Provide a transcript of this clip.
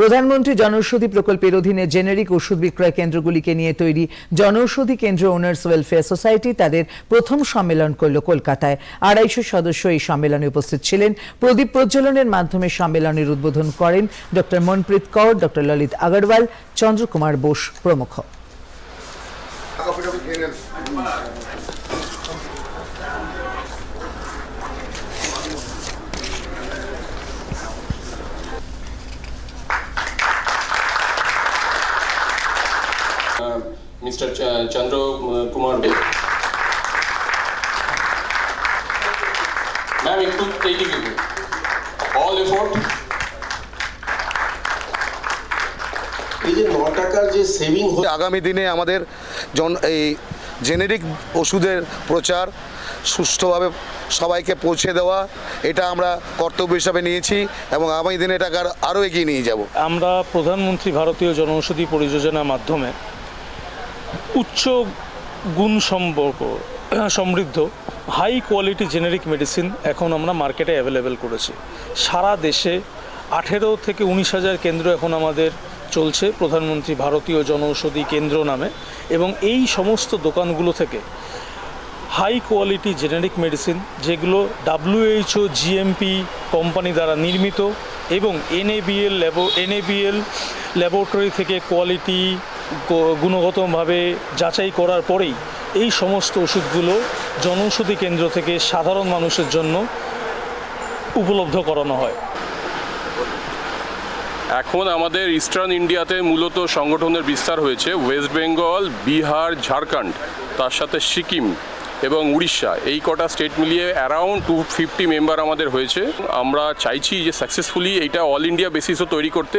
প্রধানমন্ত্রী জনৌষধি প্রকল্পের অধীনে জেনেরিক ওষুধ বিক্রয় কেন্দ্রগুলিকে নিয়ে তৈরি জনৌষধি কেন্দ্র ওনার্স ওয়েলফেয়ার সোসাইটি তাদের প্রথম সম্মেলন করল কলকাতায়। আড়াইশো সদস্য এই সম্মেলনে উপস্থিত ছিলেন। প্রদীপ প্রজ্বলনের মাধ্যমে সম্মেলনের উদ্বোধন করেন ডক্টর মনপ্রীত কৌর, ডক্টর ললিত আগরওয়াল, চন্দ্রকুমার বোস প্রমুখ। Ch- Chandra uh, Kumar একটু এইদিকে। All effort, এই যে ন টাকার যে সেভিং আগামী দিনে আমাদের জন এই জেনেরিক ওষুধের প্রচার সুষ্ঠুভাবে সবাইকে পৌঁছে দেওয়া এটা আমরা কর্তব্য হিসাবে নিয়েছি এবং আগামী দিনে এটাকে আর- আরও এগিয়ে নিয়ে যাব। আমরা প্রধানমন্ত্রী ভারতীয় জনৌষধি পরিযোজনার মাধ্যমে উচ্চ গুণ সম্পর্ক, সমৃদ্ধ হাই কোয়ালিটি জেনেরিক মেডিসিন এখন আমরা মার্কেটে অ্যাভেলেবেল করেছি। সারা দেশে আঠেরো থেকে উনিশ হাজার কেন্দ্র এখন আমাদের চলছে, প্রধানমন্ত্রী ভারতীয় জনৌষধি কেন্দ্র নামে। এবং এই সমস্ত দোকানগুলো থেকে হাই কোয়ালিটি জেনেরিক মেডিসিন যেগুলো ডাব্লিউএইচও জিএমপি কোম্পানি দ্বারা নির্মিত এবং এনএবিএল ল্যাবো এনএবিএল ল্যাবরেটরি থেকে কোয়ালিটি গুণগতভাবে যাচাই করার পরেই এই সমস্ত ওষুধগুলো জনৌষধি কেন্দ্র থেকে সাধারণ মানুষের জন্য উপলব্ধ করানো হয়। এখন আমাদের ইস্টার্ন ইন্ডিয়াতে মূলত সংগঠনের বিস্তার হয়েছে। ওয়েস্ট বেঙ্গল বিহার ঝাড়খণ্ড তার সাথে সিকিম এবং উড়িষ্যা। এই কটা স্টেট মিলিয়ে অ্যারাউন্ড টু ফিফটি মেম্বার আমাদের হয়েছে। আমরা চাইছি যে সাকসেসফুলি এইটা অল ইন্ডিয়া বেসিসও তৈরি করতে।